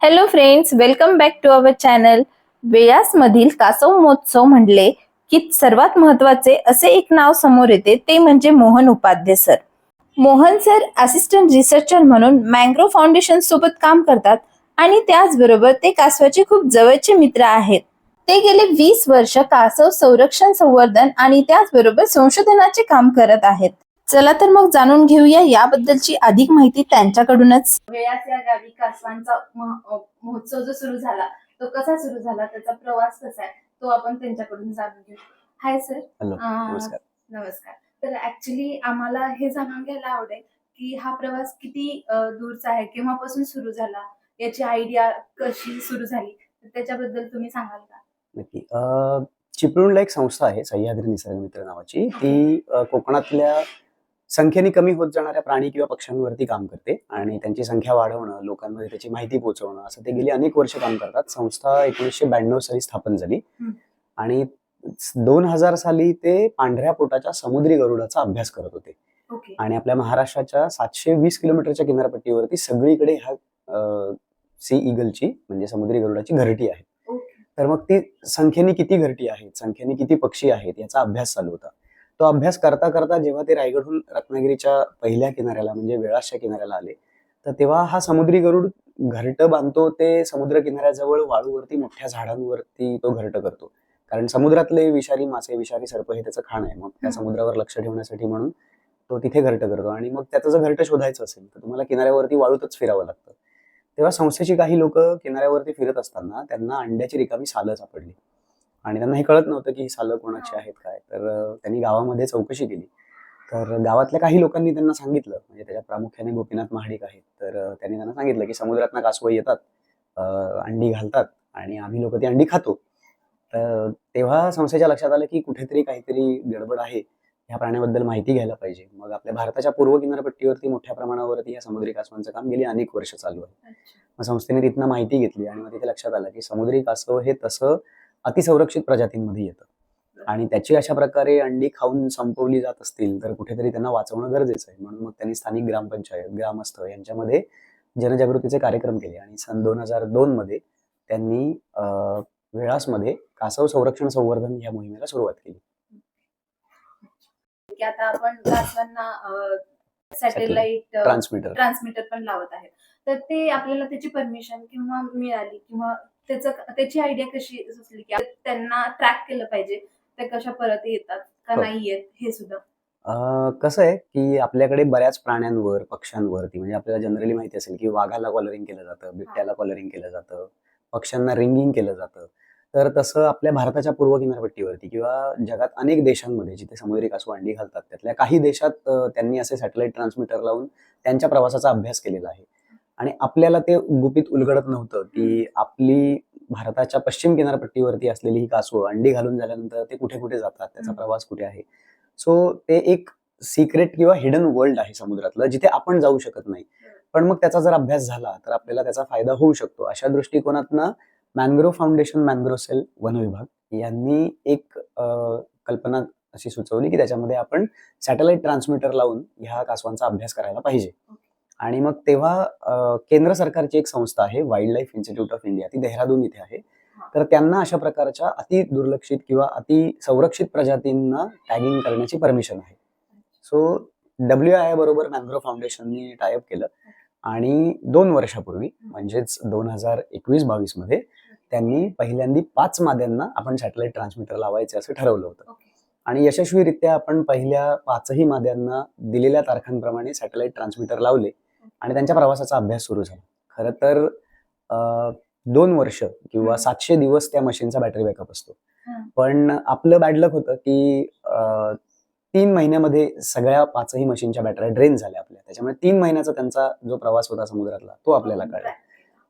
Hello friends welcome back to our channel वेयासमधील कासव महोत्सव म्हणले की सर्वात महत्त्वाचे असे एक नाव समोर येते ते म्हणजे Mohan Upadhye sir Mohan sir assistant researcher म्हणून मँग्रो फाउंडेशन सोबत काम करतात आणि त्याचबरोबर ते कासवाचे खूप जवळचे मित्र आहेत. ते गेले वीस वर्ष कासव संरक्षण संवर्धन आणि त्याचबरोबर संशोधनाचे काम करत आहेत. चला तर मग जाणून घेऊया याबद्दलची अधिक माहिती त्यांच्याकडूनच. वेळाच या गावी कासवांचा महोत्सव जो सुरू झाला तो कसा सुरू झाला त्याचा प्रवास कसा आहे तो आपण त्यांच्याकडून जाणून घेऊ. Hi sir. नमस्कार. नमस्कार. तर ऍक्च्युली आम्हाला हे जाणून घ्यायला आवडेल की हा प्रवास किती दूरचा आहे केव्हापासून सुरू झाला याची आयडिया कशी सुरू झाली तर त्याच्याबद्दल तुम्ही सांगाल का? नक्की. चिपळूणला एक संस्था आहे सह्याद्री निसर्ग मित्र नावाची. ती कोकणातल्या संख्येने कमी होत जाणाऱ्या प्राणी किंवा पक्ष्यांवरती काम करते आणि त्यांची संख्या वाढवणं लोकांमध्ये त्याची माहिती पोहोचवणं असं ते गेली अनेक वर्ष काम करतात. संस्था एकोणीसशे ब्याण्णव साली स्थापन झाली. आणि दोन हजार साली ते पांढऱ्या पोटाच्या समुद्री गरुडाचा अभ्यास करत होते. आणि आपल्या महाराष्ट्राच्या सातशे वीस किलोमीटरच्या किनारपट्टीवरती सगळीकडे ह्या सी इगलची म्हणजे समुद्री गरुडाची घरटी आहे. तर मग ती संख्येने किती घरटी आहेत संख्येने किती पक्षी आहेत याचा अभ्यास चालू होता. तो अभ्यास करता करता जेव्हा ते रायगडहून रत्नागिरीच्या पहिल्या किनाऱ्याला म्हणजे वेळासच्या किनाऱ्याला आले तर तेव्हा हा समुद्री गरुड घरट बांधतो. ते समुद्र किनाऱ्याजवळ वाळूवरती मोठ्या झाडांवरती तो घरट करतो. कारण समुद्रातले विषारी मासे विषारी सर्प हे त्याचं खाण आहे. मग त्या. समुद्रावर लक्ष ठेवण्यासाठी म्हणून तो तिथे घरट करतो. आणि मग त्याचं जर घरट शोधायचं असेल तर तुम्हाला किनाऱ्यावरती वाळूतच फिरावं लागतं. तेव्हा संस्थेची काही लोक किनाऱ्यावरती फिरत असताना त्यांना अंड्याची रिकामी सालं सापडली. आणि त्यांना हे कळत नव्हतं की ही सालं कोणाची आहेत काय. तर त्यांनी गावामध्ये चौकशी केली. तर गावातल्या काही लोकांनी त्यांना सांगितलं. म्हणजे त्याच्यात प्रामुख्याने गोपीनाथ महाडिक आहेत. तर त्यांनी त्यांना सांगितलं की समुद्रातनं कासवं येतात अं, अंडी घालतात आणि आम्ही लोक ती अंडी खातो. तर तेव्हा संस्थेच्या लक्षात आलं की कुठेतरी काहीतरी गडबड आहे. ह्या प्राण्याबद्दल माहिती घ्यायला पाहिजे. मग आपल्या भारताच्या पूर्व किनारपट्टीवरती मोठ्या प्रमाणावरती या समुद्री कासवांचं काम गेली अनेक वर्ष चालू आहे. मग संस्थेने तिथनं माहिती घेतली आणि मग तिथे लक्षात आलं की समुद्री कासव हे तसं अतिसंरक्षित प्रजातींमध्ये येतं. आणि त्याची अशा प्रकारे अंडी खाऊन संपवली जात असतील तर कुठेतरी त्यांना वाचवणं गरजेचं आहे. म्हणून मग त्यांनी स्थानिक ग्रामपंचायत ग्रामस्थ यांच्यामध्ये जनजागृतीचे कार्यक्रम केले. आणि सन दोन हजार दोन मध्ये त्यांनी वेळासमध्ये कासव संरक्षण संवर्धन या मोहिमेला सुरुवात केली. आता आपण कासवांना सॅटेलाइट ट्रान्समीटर. ट्रान्समीटर पण लावत आहेत. तर ते आपल्याला त्याची परमिशन किंवा मिळाली किंवा त्याचं त्याची आयडिया कशी सुचली की त्यांना ट्रॅक केलं पाहिजे ते कशा परत येतात का हो. नाही येत हे सुद्धा. कसं आहे की आपल्याकडे बऱ्याच प्राण्यांवर पक्ष्यांवरती म्हणजे आपल्याला जनरली माहिती असेल की वाघाला कॉलरिंग केलं जातं बिबट्याला कॉलरिंग केलं जातं पक्ष्यांना रिंगिंग केलं जातं. तर तसं आपल्या भारताच्या पूर्व किनारपट्टीवरती किंवा जगात अनेक देशांमध्ये जिथे समुद्री कासव अंडी घालतात त्यातल्या काही देशात अं, त्यांनी असे सॅटेलाइट ट्रान्समीटर लावून त्यांच्या प्रवासाचा अभ्यास केलेला आहे. आणि आपल्याला ते गुपित उलगडत नव्हतं की आपली भारताच्या पश्चिम किनारपट्टीवरती असलेली ही कासवं अंडी घालून झाल्यानंतर ते कुठे कुठे जातात त्याचा. प्रवास कुठे आहे? सो ते एक सिक्रेट किंवा हिडन वर्ल्ड आहे समुद्रातलं जिथे आपण जाऊ शकत नाही. पण मग त्याचा जर अभ्यास झाला तर आपल्याला त्याचा फायदा होऊ शकतो. अशा दृष्टिकोनातनं मॅनग्रोव फाउंडेशन मॅनग्रोव सेल वन विभाग यांनी एक कल्पना अशी सुचवली की त्याच्यामध्ये आपण सॅटेलाइट ट्रान्समीटर लावून ह्या कासवांचा अभ्यास करायला पाहिजे. आणि मग तेव्हा केंद्र सरकारची एक संस्था आहे wild life institute of India ती देहरादून इथे आहे. तर त्यांना अशा प्रकारच्या अति दुर्लक्षित किंवा अति संरक्षित प्रजातींना टॅगिंग करण्याची परमिशन आहे. सो डब्ल्यू आय बरोबर मॅनग्रो फाउंडेशननी टायअप केलं. आणि दोन वर्षापूर्वी म्हणजेच दोन हजार एकवीस बावीसमध्ये त्यांनी पहिल्यांदी पाच माद्यांना आपण सॅटेलाइट ट्रान्समीटर लावायचे असं ठरवलं होतं. आणि यशस्वीरित्या आपण पहिल्या पाचही माद्यांना दिलेल्या तारखांप्रमाणे सॅटेलाइट ट्रान्समीटर लावले. आणि त्यांच्या प्रवासाचा अभ्यास सुरू झाला खरं तर दोन वर्ष किंवा. सातशे दिवस त्या मशीनचा बॅटरी बॅकअप असतो. पण आपलं बॅड लक होतं की तीन महिन्यामध्ये सगळ्या पाचही मशीनच्या बॅटऱ्या ड्रेन झाल्या आपल्या त्याच्यामुळे तीन महिन्याचा त्यांचा जो प्रवास होता समुद्रातला तो आपल्याला कळला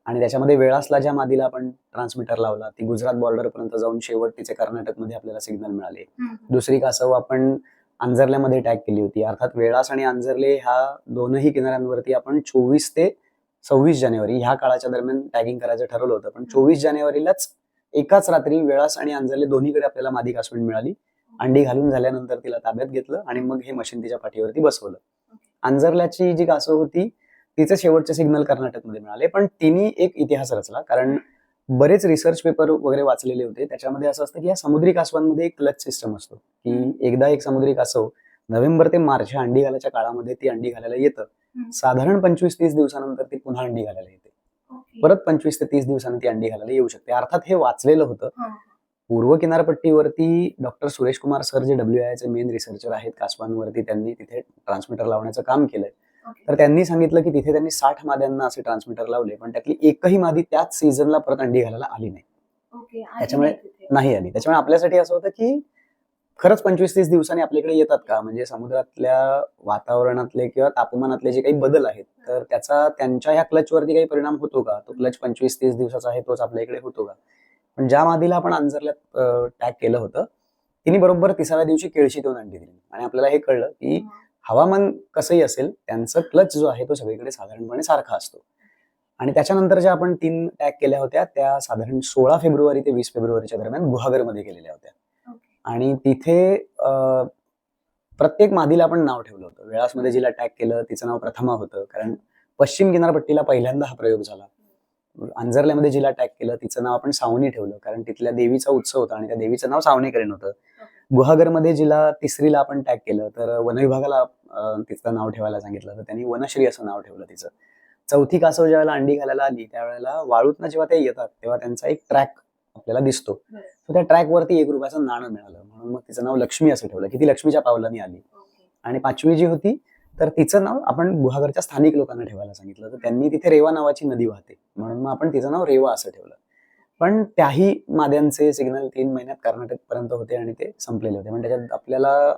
आणि त्याच्यामध्ये वेळासला ज्या मादीला आपण ट्रान्समीटर लावला ती गुजरात बॉर्डर पर्यंत जाऊन शेवट तिचे कर्नाटकमध्ये आपल्याला सिग्नल मिळाले. दुसरी कासव आपण अंजरल्यामध्ये टॅग केली होती. अर्थात वेळास आणि आंजर्ले ह्या दोनही किनाऱ्यांवरती आपण चोवीस ते सव्वीस जानेवारी ह्या काळाच्या दरम्यान टॅगिंग करायचं ठरवलं होतं. पण चोवीस जानेवारीलाच एकाच रात्री वेळास आणि आंजर्ले दोन्हीकडे आपल्याला मादी कासवण मिळाली. अंडी घालून झाल्यानंतर तिला ताब्यात घेतलं आणि मग हे मशीन तिच्या पाठीवरती बसवलं. अंजरल्याची जी कासव होती तिचे शेवटचे सिग्नल कर्नाटकमध्ये मिळाले. पण तिने एक इतिहास रचला. कारण बरेच रिसर्च पेपर वगैरे वाचलेले होते. त्याच्यामध्ये असं असतं की या समुद्री कासवांमध्ये एक क्लच सिस्टम असतो. की एकदा एक समुद्री कासव नोव्हेंबर ते मार्च ह्या अंडी घालायच्या काळामध्ये ती अंडी घालायला येतं. साधारण पंचवीस तीस दिवसानंतर ती पुन्हा अंडी घालायला येते. परत पंचवीस ते तीस दिवसांनी ती अंडी घालायला येऊ शकते. अर्थात हे वाचलेलं होतं. पूर्व किनारपट्टीवरती डॉक्टर सुरेश कुमार सर जे डब्ल्यू आयचे मेन रिसर्चर आहेत कासवांवरती त्यांनी तिथे ट्रान्समीटर लावण्याचं काम केलंय. तर त्यांनी सांगितलं की तिथे त्यांनी साठ माद्यांना असे ट्रान्समीटर लावले पण त्यातली एकही मादी त्याच सीझनला परत अंडी घालायला आली नाही. त्याच्यामुळे- नाही आली. त्याच्यामुळे आपल्यासाठी असं होतं की खरंच पंचवीस तीस दिवसांनी आपल्याकडे येतात का? म्हणजे समुद्रातल्या वातावरणातले किंवा तापमानातले जे काही बदल आहेत तर त्याचा त्यांच्या ह्या क्लचवरती काही परिणाम होतो का? तो क्लच पंचवीस तीस दिवसाचा आहे तोच आपल्या इकडे होतो का? पण ज्या मादीला आपण अंजरल्यात टॅग केलं होतं तिने बरोबर तिसऱ्या दिवशी केळशी देऊन अंडी दिली. आणि आपल्याला हे कळलं की हवामान कसंही असेल त्यांचं क्लच जो आहे तो सगळीकडे साधारणपणे सारखा असतो. आणि त्याच्यानंतर ज्या आपण तीन टॅग केल्या होत्या त्या साधारण सोळा फेब्रुवारी ते वीस फेब्रुवारीच्या दरम्यान गुहागरमध्ये केलेल्या होत्या. आणि तिथे प्रत्येक मादीला आपण नाव ठेवलं होतं. वेळासमध्ये जिला टॅग केलं तिचं नाव प्रथमा होतं. कारण पश्चिम किनारपट्टीला पहिल्यांदा हा प्रयोग झाला. अंजरल्यामध्ये जिला टॅग केलं तिचं नाव आपण सावनी ठेवलं. कारण तिथल्या देवीचा उत्सव होता आणि त्या देवीचं नाव सावनीकरण होतं. गुहागरमध्ये जिला तिसरीला आपण टॅग केलं तर वनविभागाला तिचं नाव ठेवायला सांगितलं तर त्यांनी वनश्री असं नाव ठेवलं तिचं. चौथी कासव ज्यावेळेला अंडी घालायला आली त्यावेळेला वाळूतनं जेव्हा ते येतात तेव्हा त्यांचा एक ट्रॅक आपल्याला दिसतो. तर त्या ट्रॅकवरती एक रुपयाचं नाणं मिळालं. म्हणून मग तिचं नाव लक्ष्मी असं ठेवलं. की ती लक्ष्मीच्या पावलांनी आली. आणि पाचवी जी होती तर तिचं नाव आपण गुहागरच्या स्थानिक लोकांना ठेवायला सांगितलं. तर त्यांनी तिथे रेवा नावाची नदी वाहते. म्हणून मग आपण तिचं नाव रेवा असं ठेवलं. पण त्याही माद्यांचे सिग्नल तीन महिन्यात कर्नाटक पर्यंत होते आणि ते संपलेले होते म्हणजे त्याच्यात आपल्याला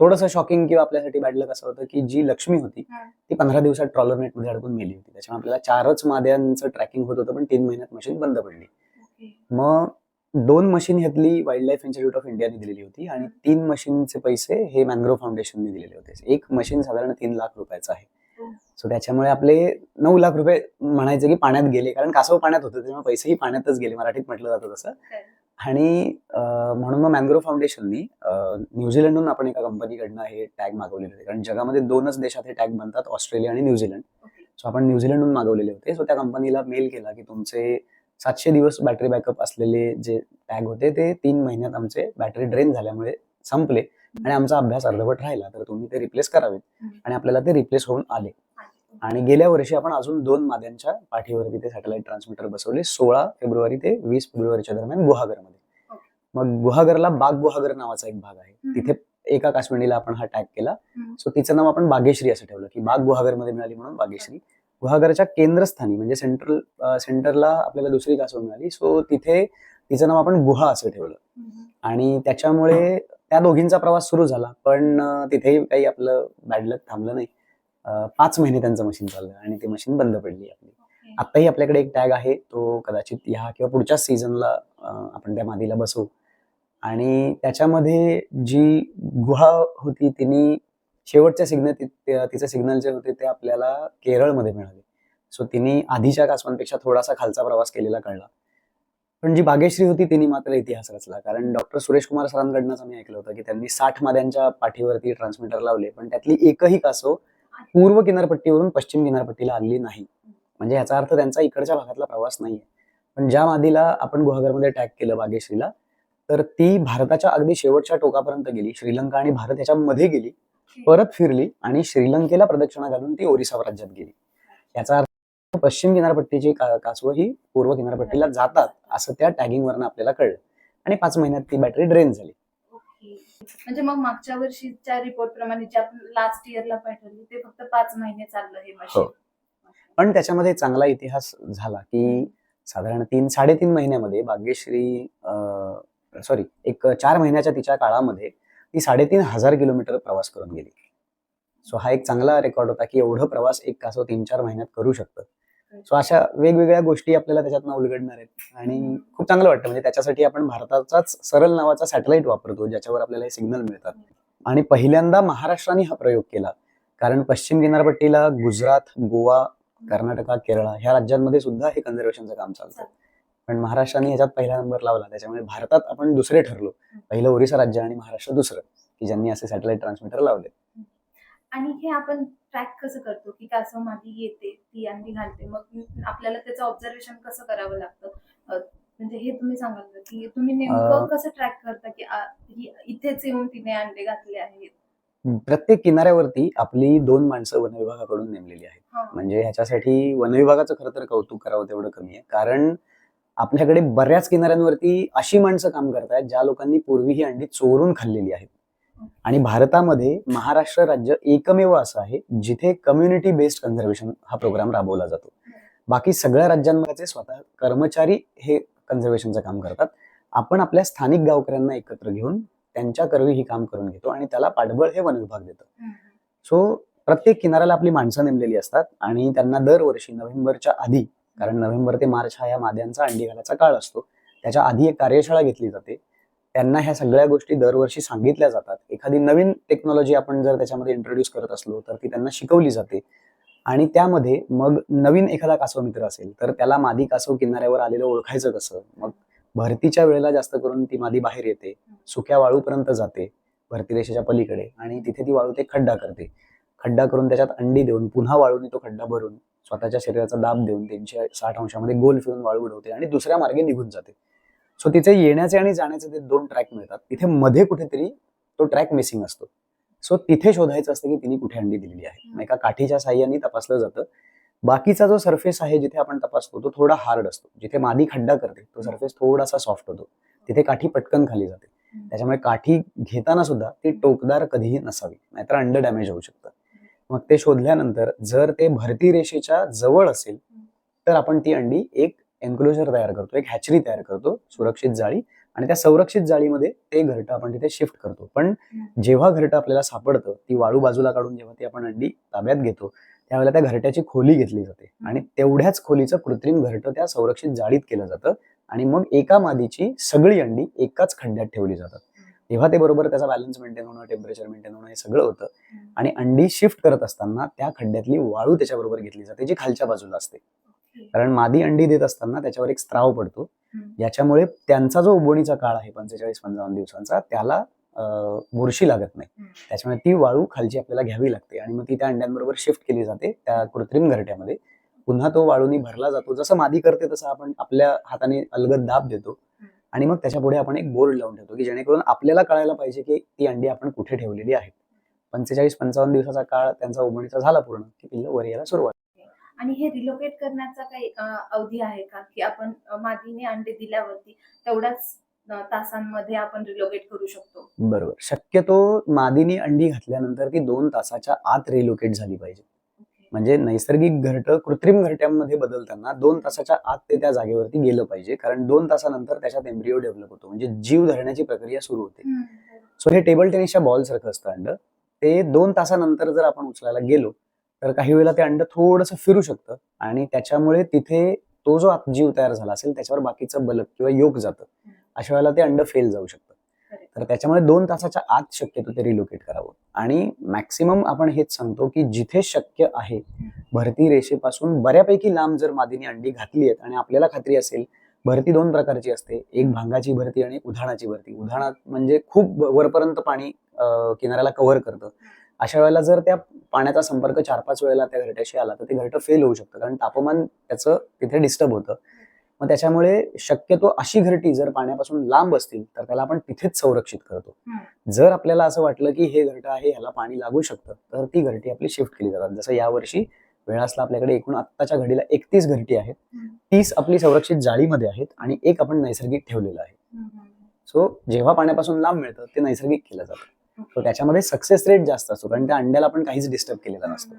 थोडंसं शॉकिंग किंवा आपल्यासाठी बॅडलक असं होतं की जी लक्ष्मी होती हा. ती पंधरा दिवसात ट्रॉलर नेटमध्ये अडकून मेली होती त्याच्यामुळे आपल्याला चारच माद्यांचं ट्रॅकिंग होत होतं पण तीन महिन्यात मशीन बंद पडली. मग दोन मशीन ह्यातली वाईल्ड लाईफ इन्स्टिट्यूट ऑफ इंडियाने दिलेली होती आणि तीन मशीनचे पैसे हे मॅनग्रोव्ह फाउंडेशनने दिलेले होते एक मशीन साधारण तीन लाख रुपयाचं आहे हो. सो त्याच्यामुळे आपले नऊ लाख रुपये म्हणायचे की पाण्यात गेले. कारण कासव पाण्यात होतं त्याच्यामुळे पैसेही पाण्यातच गेले. मराठीत म्हटलं जातं तसं. आणि म्हणून मग मॅनग्रोव्ह फाउंडेशननी न्यूझीलंडहून आपण एका कंपनीकडनं हे टॅग मागवलेले होते. कारण जगामध्ये दोनच देशात हे टॅग बनतात ऑस्ट्रेलिया आणि न्यूझीलंड. सो आपण न्यूझीलंडहून मागवलेले होते. सो त्या कंपनीला मेल केला की तुमचे सातशे दिवस बॅटरी बॅकअप असलेले जे टॅग होते ते तीन महिन्यात आमचे बॅटरी ड्रेन झाल्यामुळे संपले. आणि आमचा अभ्यास अर्धवट राहिला तर तुम्ही ते रिप्लेस करावेत. आणि आपल्याला ते रिप्लेस होऊन आली. आणि गेल्या वर्षी आपण अजून दोन माद्यांच्या पाठीवरती ते सॅटेलाइट ट्रान्समीटर बसवले सोळा फेब्रुवारी ते वीस फेब्रुवारीच्या दरम्यान गुहागरमध्ये. मग गुहागरला बाग गुहागर नावाचा एक भाग आहे. तिथे एका काश्मिणीला आपण हा टॅग केला. सो तिचं नाव आपण बागेश्री असं ठेवलं की बाग गुहागरमध्ये मिळाली म्हणून बागेश्री गुहागरच्या केंद्रस्थानी म्हणजे सेंट्रल सेंटरला आपल्याला दुसरी कासव मिळाली सो तिथे तिचं नाव आपण गुहा असं ठेवलं. आणि त्याच्यामुळे त्या दोघींचा प्रवास सुरू झाला पण तिथेही काही आपलं बॅडलक थांबलं नाही पाच महिने त्यांचं मशीन चाललं आणि ती मशीन बंद पडली आपली. आत्ताही आपल्याकडे एक टॅग आहे तो कदाचित ह्या किंवा पुढच्या सीझनला आपण त्या मादीला बसवू. आणि त्याच्यामध्ये जी गुहा होती तिने शेवटच्या सिग्नल तिचे सिग्नल जे होते ते आपल्याला केरळमध्ये मिळाले. सो तिने आधीच्या कासवांपेक्षा थोडासा खालचा प्रवास केलेला कळला. पण जी बागेश्री होती तिने मात्र इतिहास रचला. कारण डॉक्टर सुरेश कुमार सरांकडनंच आम्ही ऐकलं होतं की त्यांनी साठ माद्यांच्या पाठीवरती ट्रान्समीटर लावले पण त्यातली एकही कासव पूर्व किनारपट्टीवरून पश्चिम किनारपट्टीला आली नाही. म्हणजे याचा अर्थ त्यांचा इकडच्या भागातला प्रवास नाहीये. पण ज्या मादीला आपण गुहागरमध्ये टॅग केलं बागेश्रीला तर ती भारताच्या अगदी शेवटच्या टोकापर्यंत गेली. श्रीलंका आणि भारत याच्यामध्ये गेली. परत फिरली आणि श्रीलंकेला प्रदक्षिणा घालून ती ओरिसा राज्यात गेली. याचा अर्थ पश्चिम किनारपट्टीची कासवं ही पूर्व किनारपट्टीला जातात असं त्या टॅगिंग वरनं आपल्याला कळलं. आणि पाच महिन्यात ती बॅटरी ड्रेन झाली. म्हणजे मग मागच्या वर्षीच्या रिपोर्ट प्रमाणे जे आपण लास्ट इयरला पाठवली ते फक्त पाच महिने चाललं हे मशीन हो. पण त्याच्यामध्ये चांगला इतिहास झाला की साधारण तीन साडेतीन महिन्यामध्ये भाग्यश्री सॉरी एक चार महिन्याच्या तिच्या काळामध्ये ती साडेतीन हजार किलोमीटर प्रवास करून गेली. सो हा एक चांगला रेकॉर्ड होता की एवढं प्रवास एक कासव तीन चार महिन्यात करू शकतं. सो अशा वेगवेगळ्या गोष्टी आपल्याला त्याच्यातनं उलगडणार आहेत. आणि खूप चांगलं वाटतं. म्हणजे त्याच्यासाठी आपण भारताचाच सरळ नावाचा सॅटेलाइट वापरतो ज्याच्यावर आपल्याला हे सिग्नल मिळतात. आणि पहिल्यांदा महाराष्ट्राने हा प्रयोग केला. कारण पश्चिम किनारपट्टीला गुजरात गोवा कर्नाटका केरळ ह्या राज्यांमध्ये सुद्धा हे कन्झर्वेशनचं काम चालतं. पण महाराष्ट्राने ह्याच्यात पहिला नंबर लावला. त्याच्यामुळे भारतात आपण दुसरे ठरलो. पहिलं ओरिसा राज्य आणि महाराष्ट्र दुसरं की ज्यांनी असे सॅटेलाइट ट्रान्समीटर लावले. आणि हे आपण ट्रॅक कसं करतो? की कासव मादी येते ती अंडी घालते. मग आपल्याला त्याचं ऑब्झर्वेशन कसं करावं लागतं? म्हणजे हे तुम्ही सांगाल का? की तुम्ही नेमकं कसं ट्रॅक करता की आ, ही इथेच येऊन तिने अंडे घातले आहेत? प्रत्येक किनाऱ्यावरती आपली दोन माणसं वन विभागाकडून नेमलेली आहेत. हा. म्हणजे ह्याच्यासाठी वन विभागाचं खरं तर कौतुक करावं तेवढं कमी आहे. कारण आपल्याकडे बऱ्याच किनाऱ्यांवरती अशी माणसं काम करतायत ज्या लोकांनी पूर्वी ही अंडी चोरून खाल्लेली आहेत. आणि भारतामध्ये महाराष्ट्र राज्य एकमेव असं आहे जिथे कम्युनिटी बेस्ड कन्झर्वेशन हा प्रोग्राम राबवला जातो. बाकी सगळ्या राज्यांमध्ये स्वतः कर्मचारी हे कन्झर्वेशनचं काम करतात. आपण आपल्या स्थानिक गावकऱ्यांना एकत्र घेऊन त्यांच्या करवी ही काम करून घेतो आणि त्याला पाठबळ हे वन विभाग देतं. सो प्रत्येक किनाऱ्याला आपली माणसं नेमलेली असतात आणि त्यांना दरवर्षी नोव्हेंबरच्या आधी कारण नोव्हेंबर ते मार्च हा या माद्यांचा अंडी घालायचा काळ असतो त्याच्या आधी एक कार्यशाळा घेतली जाते. त्यांना ह्या सगळ्या गोष्टी दरवर्षी सांगितल्या जातात. एखादी नवीन टेक्नॉलॉजी आपण जर त्याच्यामध्ये इंट्रोड्यूस करत असलो तर ती त्यांना शिकवली जाते. आणि त्यामध्ये मग नवीन एखादा कासव मित्र असेल तर त्याला मादी कासव किनाऱ्यावर आलेलं ओळखायचं कसं? मग भरतीच्या वेळेला जास्त करून ती मादी बाहेर येते सुक्या वाळूपर्यंत जाते भरती रेषेच्या पलीकडे आणि तिथे ती वाळू ते खड्डा करते. खड्डा करून त्याच्यात अंडी देऊन पुन्हा वाळूने तो खड्डा भरून स्वतःच्या शरीराचा दाब देऊन तीनशे साठ अंशामध्ये गोल फिरून वाळू उडवते आणि दुसऱ्या मार्गे निघून जाते. सो तिथे येण्याचे आणि जाण्याचे ते दोन ट्रॅक मिळतात तिथे मध्ये कुठेतरी तो ट्रॅक मिसिंग असतो. सो तिथे शोधायचं असतं की तिने कुठे अंडी दिलेली आहे. मग एका काठीच्या साह्याने तपासलं जातं. बाकीचा जो सरफेस आहे जिथे आपण तपासतो तो थोडा हार्ड असतो. जिथे मादी खड्डा करते तो सरफेस थोडासा सॉफ्ट होतो. तिथे काठी पटकन खाली जाते. त्याच्यामुळे काठी घेताना सुद्धा ती टोकदार कधीही नसावी नाहीतर अंड डॅमेज होऊ शकतं. मग ते शोधल्यानंतर जर ते भरती रेषेच्या जवळ असेल तर आपण ती अंडी एक एन्क्लोजर तयार करतो एक हॅचरी तयार करतो सुरक्षित जाळी आणि त्या संरक्षित जाळीमध्ये ते घरटं आपण तिथे शिफ्ट करतो. पण जेव्हा घरटं आपल्याला सापडतं ती वाळू बाजूला काढून जेव्हा ती आपण अंडी ताब्यात घेतो त्यावेळेला त्या घरट्याची खोली घेतली जाते. आणि तेवढ्याच खोलीचं कृत्रिम घरटं त्या संरक्षित जाळीत केलं जातं आणि मग एका मादीची सगळी अंडी एकाच खड्ड्यात ठेवली जातात. तेव्हा ते बरोबर त्याचा बॅलन्स मेंटेन होणं टेम्परेचर मेंटेन होणं हे सगळं होतं. आणि अंडी शिफ्ट करत असताना त्या खड्ड्यातली वाळू त्याच्याबरोबर घेतली जाते जी खालच्या बाजूला असते. कारण मादी अंडी देत असताना त्याच्यावर एक स्त्राव पडतो. हम्म. ज्याच्यामुळे त्यांचा जो उबवणीचा काळ आहे पंचेचाळीस पंचावन्न दिवसांचा त्याला बुरशी लागत नाही. त्याच्यामुळे ती वाळू खालची आपल्याला घ्यावी लागते आणि मग ती त्या अंड्यांबरोबर शिफ्ट केली जाते त्या कृत्रिम घरट्यामध्ये. पुन्हा तो वाळूनी भरला जातो. जसं मादी करते तसं आपण आपल्या हाताने अलगद दाब देतो आणि मग त्याच्या पुढे आपण एक बोर्ड लावून ठेवतो की जेणेकरून आपल्याला कळायला पाहिजे की ती अंडी आपण कुठे ठेवलेली आहेत. पंचेचाळीस पंचावन्न दिवसाचा काळ त्यांचा उबवणीचा झाला पूर्ण की पिल्लं वर यायला सुरुवात. आणि हे रिलोकेट करण्याचा काही अवधी आहे का? की आपण मादीने अंडे दिल्यावरती तेवढ्याच तासांमध्ये आपण रिलोकेट करू शकतो? बरोबर. शक्यतो मादीनी अंडी घातल्यानंतर ती दोन तासाच्या आत रिलोकेट झाली पाहिजे. म्हणजे नैसर्गिक घरटं कृत्रिम घरट्यांमध्ये बदलताना दोन तासाच्या आत ते त्या जागेवरती गेलं पाहिजे. कारण दोन तासानंतर त्याच्यात एम्ब्रिओ डेव्हलप होतो. म्हणजे जीव धरण्याची प्रक्रिया सुरू होते. सो हे टेबल टेनिसच्या बॉल सारखं असतं अंड. ते दोन तासानंतर जर आपण उचलायला गेलो तर काही वेळेला ते अंड थोडंसं फिरू शकतं आणि त्याच्यामुळे तिथे तो जो आत जीव तयार झाला असेल त्याच्यावर बाकीचं बलक किंवा योग जातं. अशा वेळेला ते अंड फेल जाऊ शकतं. तर त्याच्यामुळे दोन तासाच्या आत शक्यतो ते रिलोकेट करावं. आणि मॅक्सिमम आपण हेच सांगतो की जिथे शक्य आहे भरती रेषेपासून बऱ्यापैकी लांब जर मादीने अंडी घातली आहेत आणि आपल्याला खात्री असेल भरती दोन प्रकारची असते. एक भांगाची भरती आणि उधाणाची भरती. उधाणात म्हणजे खूप वरपर्यंत पाणी किनाऱ्याला कव्हर करतं. अशा वेळेला जर त्या पाण्याचा संपर्क चार पाच वेळेला त्या घरट्याशी आला तर ते घरटं फेल होऊ शकतं. कारण तापमान त्याचं तिथे डिस्टर्ब होतं. मग त्याच्यामुळे शक्यतो अशी घरटी जर पाण्यापासून लांब असतील तर त्याला आपण तिथेच संरक्षित करतो. जर आपल्याला असं वाटलं की हे घरटं आहे ह्याला पाणी लागू शकतं तर ती घरटी आपली शिफ्ट केली जातात. जसं यावर्षी वेळासला आपल्याकडे एकूण आत्ताच्या घडीला एकतीस घरटी आहेत. तीस आपली संरक्षित जाळीमध्ये आहेत आणि एक आपण नैसर्गिक ठेवलेलं आहे. सो जेव्हा पाण्यापासून लांब मिळतं ते नैसर्गिक केलं जातं. सो त्याच्यामध्ये सक्सेस रेट जास्त असतो कारण त्या अंड्याला आपण काहीच डिस्टर्ब केलेला नसतो.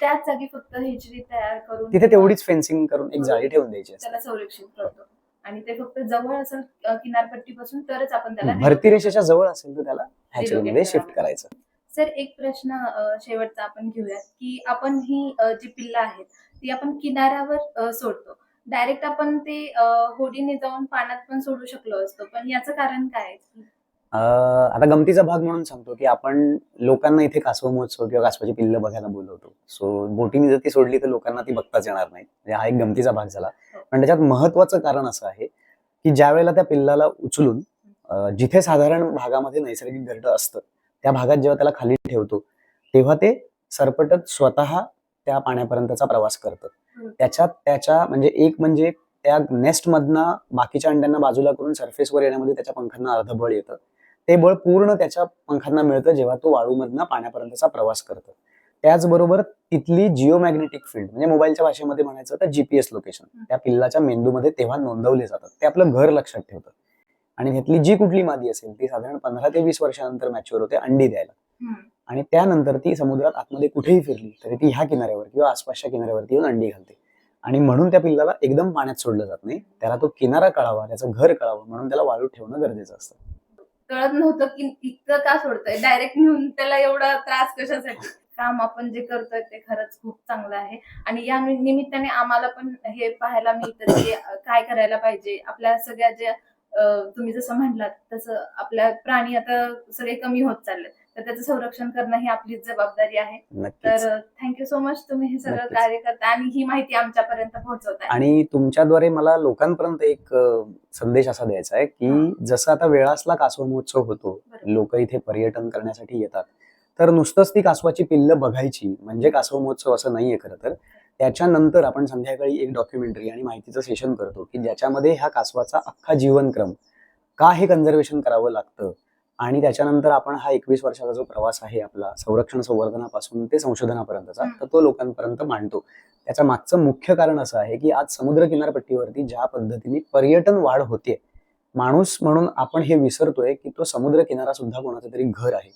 त्याच जागी फक्त हिजरी तयार करून तिथे तेवढीच फेन्सिंग करून एक जाळी ठेवून द्यायची त्याला संरक्षित करतो. आणि ते फक्त जवळ असेल किनारपट्टीपासून तरच आपण त्याला भरती रेषेच्या जवळ असेल तर त्याला हॅचरीमध्ये शिफ्ट. करायचं. सर एक प्रश्न शेवटचा आपण घेऊयात की आपण ही जी पिल्लं आहेत ती आपण किनाऱ्यावर सोडतो. डायरेक्ट आपण ते होडीने जाऊन पाण्यात पण सोडू शकलो असतो पण याचं कारण काय आता गमतीचा भाग म्हणून सांगतो की आपण लोकांना इथे कासव महोत्सव किंवा कासवाची पिल्लं बघायला बोलवतो. सो बोटीने जर ती सोडली तर लोकांना ती बघताच येणार नाही. म्हणजे हा एक गमतीचा भाग झाला. पण त्याच्यात महत्वाचं कारण असं आहे की ज्या वेळेला त्या पिल्लाला उचलून जिथे साधारण भागामध्ये नैसर्गिक घरटं असतं त्या भागात जेव्हा त्याला खाली ठेवतो तेव्हा ते सरपटत स्वतः त्या पाण्यापर्यंतचा प्रवास करतं. त्याच्यात त्याच्या म्हणजे एक म्हणजे त्या नेस्ट मधनं बाकीच्या अंड्यांना बाजूला करून सरफेसवर येण्यामध्ये त्याच्या पंखांना अर्ध बळ येतं. ते बळ पूर्ण त्याच्या पंखांना मिळतं जेव्हा तो वाळूमधनं पाण्यापर्यंतचा प्रवास करतो. त्याचबरोबर तिथली जिओमॅग्नेटिक फील्ड म्हणजे मोबाईलच्या भाषेमध्ये म्हणायचं तर जीपीएस लोकेशन त्या पिल्लाच्या मेंदूमध्ये तेव्हा नोंदवले जातात. ते आपलं घर लक्षात ठेवतं. आणि ह्यातली जी कुठली मादी असेल ती साधारण पंधरा ते वीस वर्षानंतर मॅच्युअर होते अंडी द्यायला. आणि त्यानंतर ती समुद्रात आतमध्ये कुठेही फिरली तरी ती ह्या किनाऱ्यावर किंवा आसपासच्या किनाऱ्यावरती येऊन अंडी घालते. आणि म्हणून त्या पिल्लाला एकदम पाण्यात सोडलं जात नाही. त्याला तो किनारा कळावा त्याचं घर कळावं म्हणून त्याला वाळू ठेवणं गरजेचं असतं. कळत नव्हतं की इतकं का सोडतोय. डायरेक्ट नेऊन त्याला एवढा त्रास कशासाठी? काम आपण जे करतोय ते खरंच खूप चांगलं आहे. आणि या निमित्ताने आम्हाला पण हे पाहायला मिळतं की काय करायला पाहिजे. आपल्या सगळ्या ज्या तुम्ही जसं म्हणलात तसं आपल्या प्राणी आता सगळे कमी होत चाललेत. तर त्याचं संरक्षण करणं ही आपलीच जबाबदारी आहे. नक्कीच. तर थँक्यू सो मच तुम्ही हे सगळं नक्कीच. कार्य करता आणि ही माहिती आमच्यापर्यंत पोहोचवताय. आणि तुमच्याद्वारे मला लोकांपर्यंत एक अ, संदेश असा द्यायचा आहे की जसं आता वेळासला कासव महोत्सव होतो बरोबर. लोक इथे पर्यटन करण्यासाठी येतात. तर नुसतंच ती कासवाची पिल्ल बघायची म्हणजे कासव महोत्सव असं नाहीये खरं तर. त्याच्यानंतर आपण संध्याकाळी एक डॉक्युमेंटरी आणि माहितीचं सेशन करतो की ज्याच्यामध्ये ह्या कासवाचा अख्खा जीवनक्रम का हे कन्झर्वेशन करावं लागतं? आणि त्याच्यानंतर आपण हा एकवीस वर्षाचा जो प्रवास आहे आपला संरक्षण संवर्धनापासून ते संशोधनापर्यंतचा. तर तो लोकांपर्यंत मांडतो. त्याच्या मागचं मुख्य कारण असं आहे की आज समुद्र किनारपट्टीवरती ज्या पद्धतीने पर्यटन वाढ होते माणूस म्हणून आपण हे विसरतोय की तो समुद्र किनारा सुद्धा कोणाचं तरी घर आहे.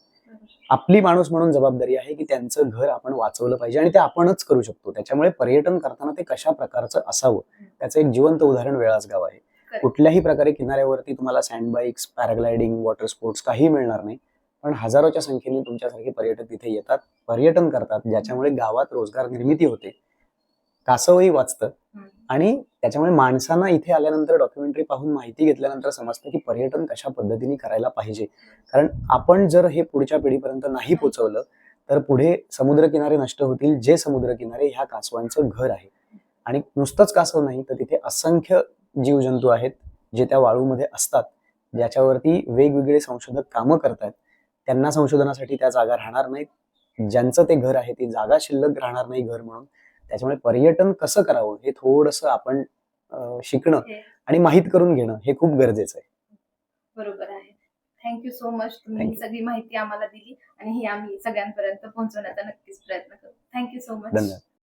आपली माणूस म्हणून जबाबदारी आहे की त्यांचं घर आपण वाचवलं पाहिजे आणि ते आपणच करू शकतो. त्याच्यामुळे पर्यटन करताना ते कशा प्रकारचं असावं? त्याचं एक जिवंत उदाहरण वेळाच गाव आहे. कुठल्याही प्रकारे किनाऱ्यावरती तुम्हाला सँडबाईक्स पॅराग्लायडिंग वॉटर स्पोर्ट्स काही मिळणार नाही. पण हजारोच्या संख्येने तुमच्यासारखे पर्यटक तिथे येतात पर्यटन करतात ज्याच्यामुळे गावात रोजगार निर्मिती होते. कासवही वाचतं. आणि त्याच्यामुळे माणसांना इथे आल्यानंतर डॉक्युमेंटरी पाहून माहिती घेतल्यानंतर समजतं की पर्यटन कशा पद्धतीने करायला पाहिजे. कारण आपण जर हे पुढच्या पिढीपर्यंत नाही पोहोचवलं तर पुढे समुद्रकिनारे नष्ट होतील जे समुद्रकिनारे ह्या कासवांचं घर आहे. आणि नुसतंच कासव नाही तर तिथे असंख्य जीवजंतू आहेत जे त्या वाळूमध्ये असतात ज्याच्यावरती वेगवेगळे संशोधक कामं करतात त्यांना संशोधनासाठी त्या जागा राहणार नाहीत. ज्यांचं ते घर आहे ती जागा शिल्लक राहणार नाही घर म्हणून. त्याच्यामुळे पर्यटन कसं करावं हे थोडंसं आपण शिकणं. आणि माहीत करून घेणं हे खूप गरजेचं आहे. बरोबर आहे. थँक्यू सो मच तुम्ही ही सगळी माहिती आम्हाला दिली आणि ही आम्ही सगळ्यांपर्यंत पोहोचवण्याचा नक्कीच प्रयत्न करू. थँक्यू सो मच धन्यवाद.